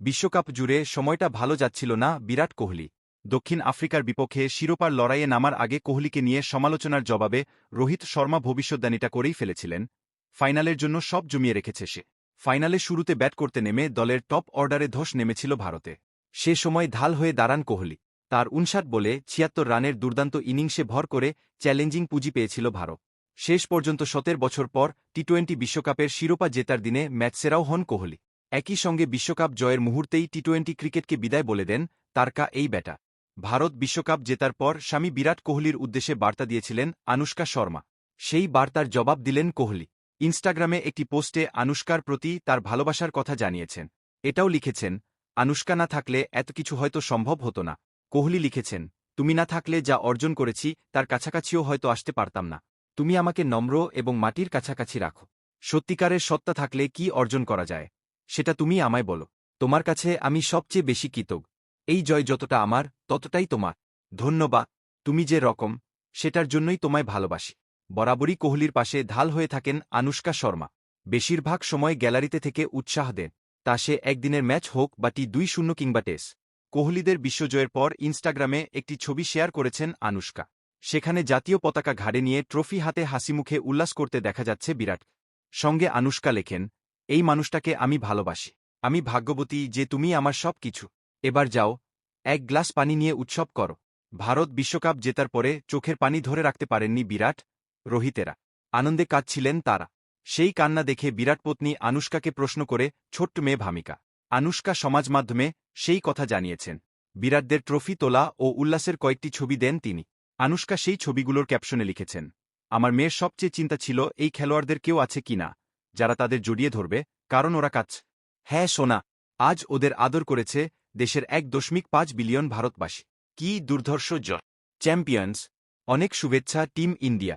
বিশ্বকাপ জুড়ে সময়টা ভালো যাচ্ছিল না বিরাট কোহলি। দক্ষিণ আফ্রিকার বিপক্ষে শিরোপার লড়াইয়ে নামার আগে কোহলিকে নিয়ে সমালোচনার জবাবে রোহিত শর্মা ভবিষ্যদ্বাণীটা করেই ফেলেছিলেন। ফাইনালের জন্য সব জমিয়ে রেখেছে সে। ফাইনালে শুরুতে ব্যাট করতে নেমে দলের টপ অর্ডারে ধস নেমেছিল ভারতে। সে সময় ঢাল হয়ে দাঁড়ান কোহলি। তার উনষাট বলে ছিয়াত্তর রানের দুর্দান্ত ইনিংসে ভর করে চ্যালেঞ্জিং পুঁজি পেয়েছিল ভারত। শেষ পর্যন্ত সতের বছর পর টি টোয়েন্টি বিশ্বকাপের শিরোপা জেতার দিনে ম্যাচসেরাও হন কোহলি। একই সঙ্গে বিশ্বকাপ জয়ের মুহূর্তেই টি টোয়েন্টি ক্রিকেটকে বিদায় বলে দেন তারকা এই ব্যাটা। ভারত বিশ্বকাপ জেতার পর স্বামী বিরাট কোহলির উদ্দেশ্যে বার্তা দিয়েছিলেন আনুষ্কা শর্মা। সেই বার্তার জবাব দিলেন কোহলি। ইনস্টাগ্রামে একটি পোস্টে আনুষ্কার প্রতি তার ভালোবাসার কথা জানিয়েছেন। এটাও লিখেছেন, আনুষ্কা না থাকলে এত কিছু হয়তো সম্ভব হতো না। কোহলি লিখেছেন, তুমি না থাকলে যা অর্জন করেছি, তার কাছাকাছিও হয়তো আসতে পারতাম না। তুমি আমাকে নম্র এবং মাটির কাছাকাছি রাখো। সত্যিকারের সত্তা থাকলে কি অর্জন করা যায়? সেটা তুমি আমায় বলো। তোমার কাছে আমি সবচেয়ে বেশি কৃতজ্ঞ। এই জয় যতটা আমার, ততটাই তোমার। ধন্যবাদ তুমি যে রকম, সেটার জন্যই তোমায় ভালোবাসি। বরাবরই কোহলির পাশে ঢাল হয়ে থাকেন আনুষ্কা শর্মা। বেশিরভাগ সময় গ্যালারিতে থেকে উৎসাহ দেন। তা সে একদিনের ম্যাচ হোক বা টি দুই শূন্য কিংবা টেস্ট। কোহলিদের বিশ্বজয়ের পর ইনস্টাগ্রামে একটি ছবি শেয়ার করেছেন আনুষ্কা। সেখানে জাতীয় পতাকা ঘাড়ে নিয়ে ট্রফি হাতে হাসিমুখে উল্লাস করতে দেখা যাচ্ছে বিরাট। সঙ্গে আনুষ্কা লেখেন এই মানুষটাকে আমি ভালোবাসি। আমি ভাগ্যবতী যে তুমি আমার সব কিছু এবার যাও, এক গ্লাস পানি নিয়ে উৎসব করো। ভারত বিশ্বকাপ জেতার পরে চোখের পানি ধরে রাখতে পারেননি বিরাট, রোহিতেরা। আনন্দে কাঁদছিলেন তারা। সেই কান্না দেখে বিরাট পত্নী আনুষ্কাকে প্রশ্ন করে, ছোট্ট মেয়ে ভামিকা, আনুষ্কা সমাজ মাধ্যমে সেই কথা জানিয়েছেন। বিরাটদের ট্রফি তোলা ও উল্লাসের কয়েকটি ছবি দেন তিনি। আনুষ্কা সেই ছবিগুলোর ক্যাপশনে লিখেছেন, আমার মেয়ের সবচেয়ে চিন্তা ছিল এই খেলোয়াড়দের কেউ আছে কিনা। যারা তাদের জড়িয়ে ধরবে, কারণ ওরা কাজ হ্যাঁ সোনা, আজ ওদের আদর করেছে দেশের এক দশমিক পাঁচ বিলিয়ন ভারতবাসী। কি দুর্ধর্ষ জ চ্যাম্পিয়ন্স, অনেক শুভেচ্ছা, টিম ইন্ডিয়া।